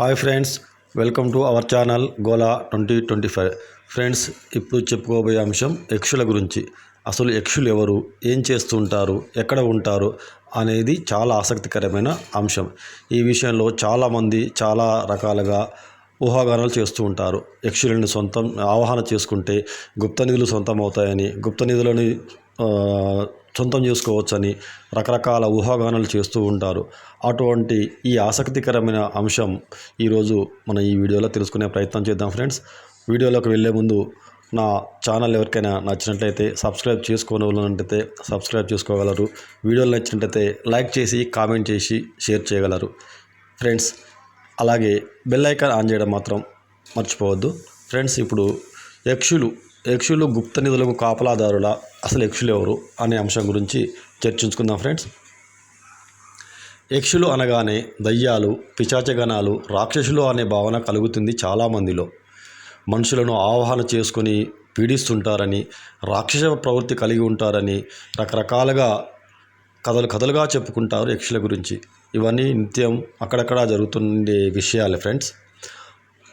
Hi friends welcome to our channel Gola twenty twenty five. Friends ఇప్పుడు చెప్పుకోబోయే అంశం యక్షుల గురించి. అసలు యక్షులు ఎవరు? ఏం చేస్తుంటారు? ఎక్కడ ఉంటారు? అనేది చాలా ఆసక్తికరమైన అంశం. ఈ విషయంలో చాలామంది చాలా రకాలుగా ఊహాగానాలు చేస్తూ ఉంటారు. యక్షులను సొంతం ఆవాహన చేసుకుంటే గుప్త నిధులు సొంతం అవుతాయని గుప్త నిధులని సొంతం చేసుకోవచ్చని రకరకాల ఊహాగానాలు చేస్తూ ఉంటారు. అటువంటి ఈ ఆసక్తికరమైన అంశం ఈరోజు మనం ఈ వీడియోలో తెలుసుకునే ప్రయత్నం చేద్దాం ఫ్రెండ్స్. వీడియోలోకి వెళ్ళే ముందు నా ఛానల్ ఎవరికైనా నచ్చినట్లయితే సబ్స్క్రైబ్ చేసుకోవాలంటే సబ్స్క్రైబ్ చేసుకోగలరు. వీడియోలు నచ్చినట్లయితే లైక్ చేసి కామెంట్ చేసి షేర్ చేయగలరు. ఫ్రెండ్స్ అలాగే బెల్ ఐకాన్ ఆన్ చేయడం మాత్రం మర్చిపోవద్దు. ఫ్రెండ్స్ ఇప్పుడు యక్షులు యక్షులు గుప్త నిధులకు కాపలాదారుల అసలు యక్షులు ఎవరు అనే అంశం గురించి చర్చించుకుందాం ఫ్రెండ్స్. యక్షులు అనగానే దయ్యాలు పిశాచగణాలు రాక్షసులు అనే భావన కలుగుతుంది చాలామందిలో మనుషులను ఆవాహన చేసుకొని పీడిస్తుంటారని రాక్షస ప్రవృత్తి కలిగి ఉంటారని రకరకాలుగా కథలు కథలుగా చెప్పుకుంటారు యక్షుల గురించి. ఇవన్నీ నిత్యం అక్కడక్కడ జరుగుతుండే విషయాలే ఫ్రెండ్స్.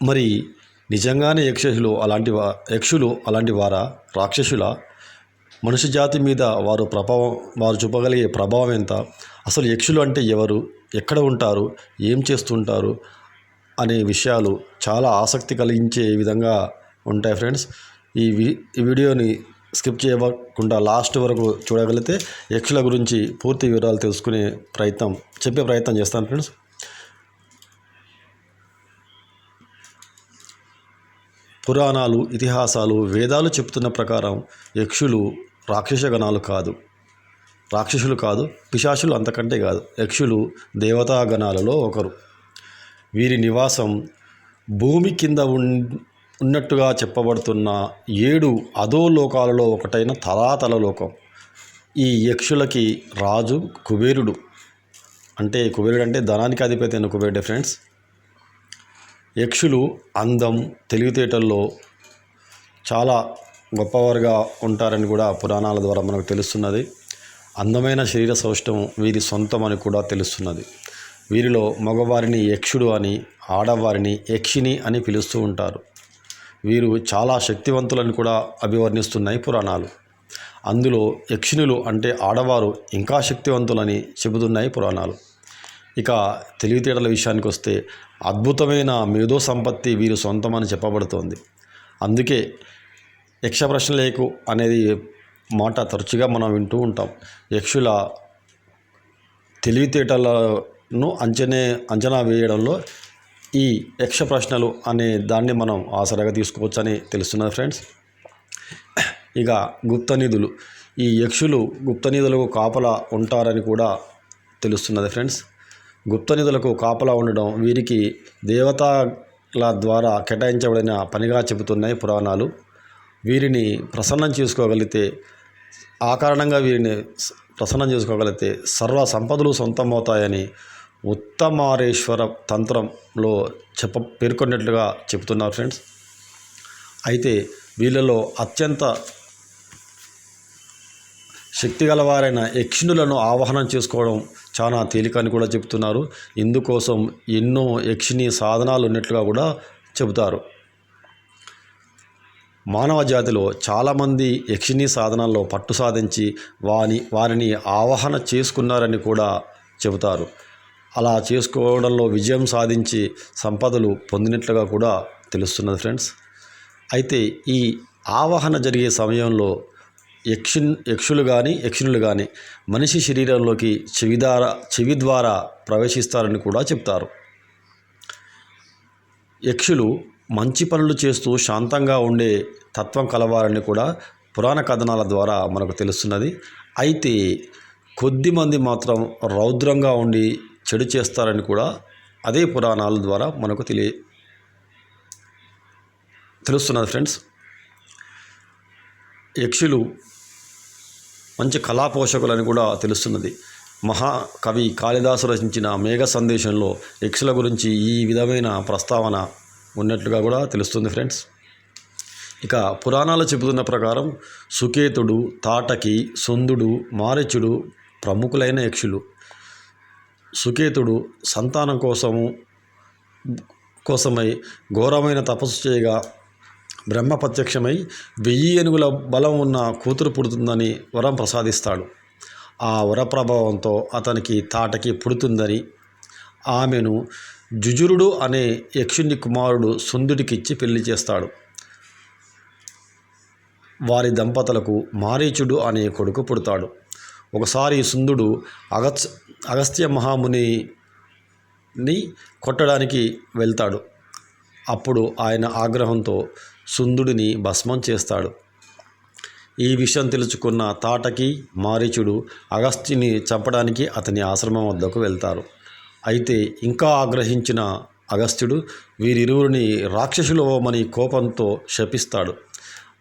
మరి నిజంగానే యక్షసులు అలాంటి యక్షులు అలాంటి వారా? రాక్షసుల? మనిషి జాతి మీద వారు ప్రభావం వారు చూపగలిగే ప్రభావం ఎంత? అసలు యక్షులు అంటే ఎవరు? ఎక్కడ ఉంటారు? ఏం చేస్తుంటారు? అనే విషయాలు చాలా ఆసక్తి కలిగించే విధంగా ఉంటాయి ఫ్రెండ్స్. ఈ ఈ వీడియోని స్కిప్ చేయకుండా లాస్ట్ వరకు చూడగలిగితే యక్షుల గురించి పూర్తి వివరాలు తెలుసుకునే ప్రయత్నం చెప్పే ప్రయత్నం చేస్తాను ఫ్రెండ్స్. పురాణాలు ఇతిహాసాలు వేదాలు చెప్తున్న ప్రకారం యక్షులు రాక్షస గణాలు కాదు. రాక్షసులు కాదు పిశాచులు అంతకంటే కాదు. యక్షులు దేవతాగణాలలో ఒకరు. వీరి నివాసం భూమి కింద ఉన్ ఉన్నట్టుగా చెప్పబడుతున్న ఏడు అధోలోకాలలో ఒకటైన తలాతల లోకం. ఈ యక్షులకి రాజు కుబేరుడు. అంటే కుబేరుడు అంటే ధనానికి అధిపతి అయిన కుబేరుడే ఫ్రెండ్స్ యక్షులు అందం తెలివితేటల్లో చాలా గొప్పవారుగా ఉంటారని కూడా పురాణాల ద్వారా మనకు తెలుస్తున్నది. అందమైన శరీర సౌష్టం వీరి సొంతం అని కూడా తెలుస్తున్నది. వీరిలో మగవారిని యక్షుడు అని ఆడవారిని యక్షిని అని పిలుస్తూ ఉంటారు. వీరు చాలా శక్తివంతులని కూడా అభివర్ణిస్తున్నాయి పురాణాలు. అందులో యక్షిణులు అంటే ఆడవారు ఇంకా శక్తివంతులని చెబుతున్నాయి పురాణాలు. ఇక తెలివితేటల విషయానికి వస్తే అద్భుతమైన మేధో సంపత్తి వీరు సొంతమని చెప్పబడుతోంది. అందుకే యక్ష ప్రశ్నలేకు అనేది మాట తరచుగా మనం వింటూ ఉంటాం. యక్షుల తెలివితేటలను అంచనే అంచనా వేయడంలో ఈ యక్ష ప్రశ్నలు అనే దాన్ని మనం ఆసరాగా తీసుకోవచ్చని తెలుస్తున్నది ఫ్రెండ్స్. ఇక గుప్త నిధులు. ఈ యక్షులు గుప్త నిధులకు కాపలా ఉంటారని కూడా తెలుస్తున్నది ఫ్రెండ్స్. గుప్త నిధులకు కాపలా ఉండడం వీరికి దేవతల ద్వారా కేటాయించబడిన పనిగా చెబుతున్నాయి పురాణాలు. వీరిని ప్రసన్నం చేసుకోగలిగితే ఆ కారణంగా వీరిని ప్రసన్నం చేసుకోగలిగితే సర్వ సంపదలు సొంతమవుతాయని ఉత్తమారేశ్వర తంత్రంలో చెప్ప పేర్కొన్నట్లుగా చెబుతున్నారు ఫ్రెండ్స్. అయితే వీళ్ళలో అత్యంత శక్తి గలవారైన యక్షిణులను ఆవాహనం చేసుకోవడం చాలా తేలిక అని కూడా చెబుతున్నారు. ఇందుకోసం ఎన్నో యక్షిణి సాధనాలు ఉన్నట్లుగా కూడా చెబుతారు. మానవ జాతిలో చాలామంది యక్షిణి సాధనాల్లో పట్టు సాధించి వాని వారిని ఆవాహన చేసుకున్నారని కూడా చెబుతారు. అలా చేసుకోవడంలో విజయం సాధించి సంపదలు పొందినట్లుగా కూడా తెలుస్తున్నది ఫ్రెండ్స్. అయితే ఈ ఆవాహన జరిగే సమయంలో యక్షి యక్షులు కానీ యక్షులు కానీ మనిషి శరీరంలోకి చెవి ద్వారా చెవి ద్వారా ప్రవేశిస్తారని కూడా చెప్తారు. యక్షులు మంచి పనులు చేస్తూ శాంతంగా ఉండే తత్వం కలవారని కూడా పురాణ కథనాల ద్వారా మనకు తెలుస్తున్నది. అయితే కొద్దిమంది మాత్రం రౌద్రంగా ఉండి చెడు చేస్తారని కూడా అదే పురాణాల ద్వారా మనకు తెలియ తెలుస్తున్నది ఫ్రెండ్స్. యక్షులు మంచి కళా పోషకులని కూడా తెలుస్తున్నది. మహాకవి కాళిదాసు రచించిన మేఘ సందేశంలో యక్షుల గురించి ఈ విధమైన ప్రస్తావన ఉన్నట్లుగా కూడా తెలుస్తుంది ఫ్రెండ్స్. ఇక పురాణాలు చెబుతున్న ప్రకారం సుకేతుడు తాటకి సుందుడు మారిచుడు ప్రముఖులైన యక్షులు. సుకేతుడు సంతానం కోసము కోసమై ఘోరమైన తపస్సు చేయగా బ్రహ్మ ప్రత్యక్షమై వెయ్యి ఏనుగుల బలం ఉన్న కూతురు పుడుతుందని వరం ప్రసాదిస్తాడు. ఆ వర ప్రభావంతో అతనికి తాటకి పుడుతుందని ఆమెను జుజురుడు అనే యక్షుని కుమారుడు సుందుడికిచ్చి పెళ్ళి చేస్తాడు. వారి దంపతులకు మారీచుడు అనే కొడుకు పుడతాడు. ఒకసారి సుందుడు అగస్ అగస్త్య మహామునిని కొట్టడానికి వెళ్తాడు. అప్పుడు ఆయన ఆగ్రహంతో సుందుడిని భస్మం చేస్తాడు. ఈ విషయం తెలుసుకున్న తాటకి మారీచుడు అగస్త్యుని చంపడానికి అతని ఆశ్రమం వద్దకు వెళ్తారు. అయితే ఇంకా ఆగ్రహించిన అగస్త్యుడు వీరిరువురిని రాక్షసులవమని కోపంతో శపిస్తాడు.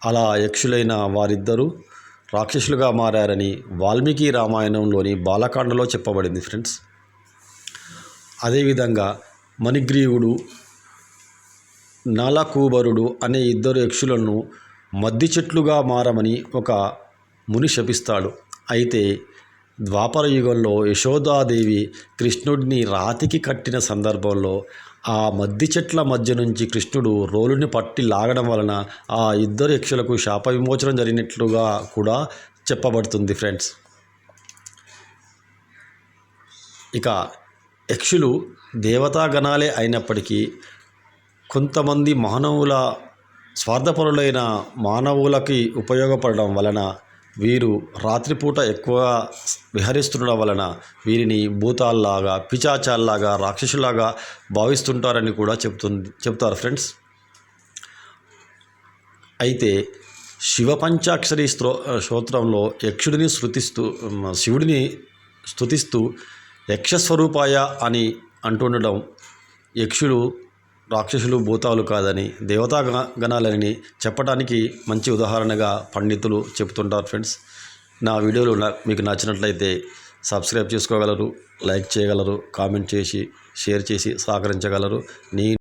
అలా యక్షులైన వారిద్దరూ రాక్షసులుగా మారారని వాల్మీకి రామాయణంలోని బాలకాండలో చెప్పబడింది ఫ్రెండ్స్. అదేవిధంగా మణిగ్రీవుడు నలకూబరుడు అనే ఇద్దరు యక్షులను మద్ది చెట్లుగా మారమని ఒక ముని శపిస్తాడు. అయితే ద్వాపర యుగంలో యశోదాదేవి కృష్ణుడిని రాతికి కట్టిన సందర్భంలో ఆ మద్ది చెట్ల మధ్య నుంచి కృష్ణుడు రోలుని పట్టి లాగడం వలన ఆ ఇద్దరు యక్షులకు శాప విమోచనం జరిగినట్లుగా కూడా చెప్పబడుతుంది ఫ్రెండ్స్. ఇక యక్షులు దేవతాగణాలే అయినప్పటికీ కొంతమంది మానవుల స్వార్థపరులైన మానవులకి ఉపయోగపడడం వలన వీరు రాత్రిపూట ఎక్కువగా విహరిస్తుండడం వలన వీరిని భూతాల్లాగా పిచాచాల్లాగా రాక్షసులాగా భావిస్తుంటారని కూడా చెప్తుంది చెప్తారు ఫ్రెండ్స్. అయితే శివ పంచాక్షరి స్త్రో స్తోత్రంలో యక్షుడిని శృతిస్తూ శివుడిని స్తుతిస్తూ యక్షస్వరూపాయ అని అంటుండడం యక్షుడు రాక్షసులు భూతాలు కాదని దేవతా గణ- గణాలని చెప్పడానికి మంచి ఉదాహరణగా పండితులు చెప్తుంటారు ఫ్రెండ్స్. నా వీడియోలు మీకు నచ్చినట్లయితే సబ్స్క్రైబ్ చేసుకోగలరు లైక్ చేయగలరు కామెంట్ చేసి షేర్ చేసి సహకరించగలరు. నీ